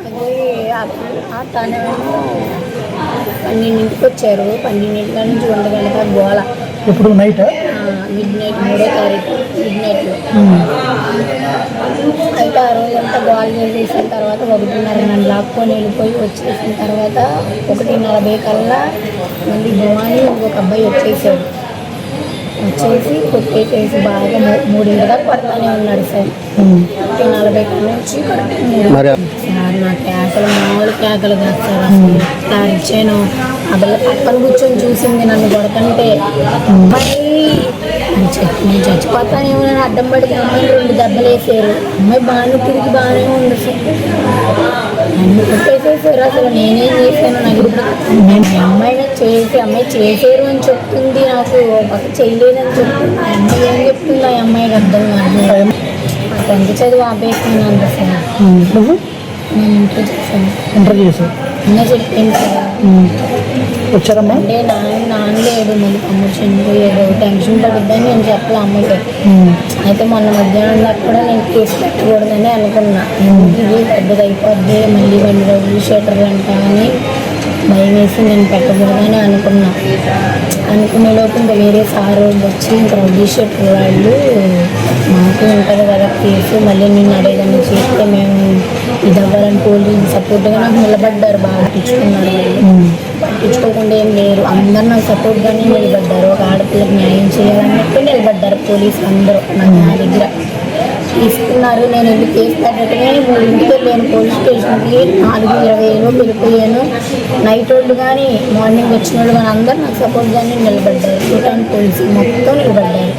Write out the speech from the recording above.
అది ఆ తనేమో పన్నెండింటికి వచ్చారు పన్నెండింటి నుంచి ఒంటి గంట దాకా గోల. ఇప్పుడు నైట్? మిడ్ నైట్ మూడో తారీఖు మిడ్ నైట్లో అయితే ఆ రోజంతా గోల చేసేసిన తర్వాత ఒకటిన్నర నన్ను లాక్కొని వెళ్ళిపోయి వచ్చేసిన తర్వాత ఒకటి నలభై కల్లా మళ్ళీ భవాని ఇంకొక అబ్బాయి వచ్చేసాడు. వచ్చేసి కొట్టేసేసి బాగా మూడింటి దాకా పడతానే ఉన్నాడు సార్. ఒకటి నలభై కల్లా నుంచి నా కేకలు మామూలు కేకలు కాదు సార్ అసలు ఇచ్చాను ఆ పిల్ల పక్కన కూర్చొని చూసింది నన్ను కొడకంటే అమ్మాయి నేను చచ్చి- నేను చచ్చిపోతానేమో అని అడ్డం పడితే అమ్మాయి రెండు దెబ్బలు వేసారు. అమ్మాయి బాగానే తిరిగి బాగానే ఉంది నన్ను కొట్టేసేసారు అసలు నేనేం చేశాను నాకు నేను అమ్మాయిని చేసి అమ్మాయి చేసారు అని చెప్తుంది నాకు. పక్క చేయలేదని చెప్తుంది ఆ అమ్మాయి ఏం చెప్తుంది ఆ అమ్మాయికి అర్థం కాదు. ఎంత చదువు ఆపేస్తున్నాను నువ్వు? నేను ఇంట్లో చేశాను. ఇంటర్ అన్న వచ్చారమ్మా? అంటే నాన్న నాన్నలేడు మళ్ళీ తమ్ముడు చనిపోయాడు టెన్షన్ పడుద్దని నేను చెప్పలే అమ్మకి. అయితే మొన్న మధ్యాహ్నం దాకా కూడా నేను కేసు పెట్టకూడదని అనుకున్నా. ఇది పెద్దది అయిపోద్ది మళ్ళీ రెండు రోజులు షటర్లు అంట అని భయం వేసి నేను పెట్టకూడదని అనుకున్నా. అనుకునే లోపు ఇంకా వేరే సార్ వచ్చి ఇంకా రౌడీ షెటర్ వాళ్ళు మాకు ఉంటుంది కదా కేసు మళ్ళీ నేను అడేదాన్ని చేస్తే మేము ఇది పోలీసు సపోర్ట్గా నాకు నిలబడ్డారు బాగా పట్టించుకున్నారు వాళ్ళు. పట్టించుకోకుండా ఏం లేరు. అందరు నాకు సపోర్ట్గానే నిలబడ్డారు. ఒక ఆడపిల్లకి న్యాయం చేయాలన్నట్టు నిలబడ్డారు పోలీసులు అందరూ నాకు నా దగ్గర. తీసుకున్నారు. నేను వెళ్ళి కేసు పెట్టడమే? మూడింటికి వెళ్ళాను పోలీస్ స్టేషన్కి నాలుగు ఇరవై ఏళ్ళు వెళ్ళిపోయాను. నైట్ వాళ్ళు కానీ మార్నింగ్ వచ్చిన వాళ్ళు కానీ అందరూ నాకు సపోర్ట్గానే నిలబడ్డారు. టైం పోలీసులు మొత్తం నిలబడ్డారు.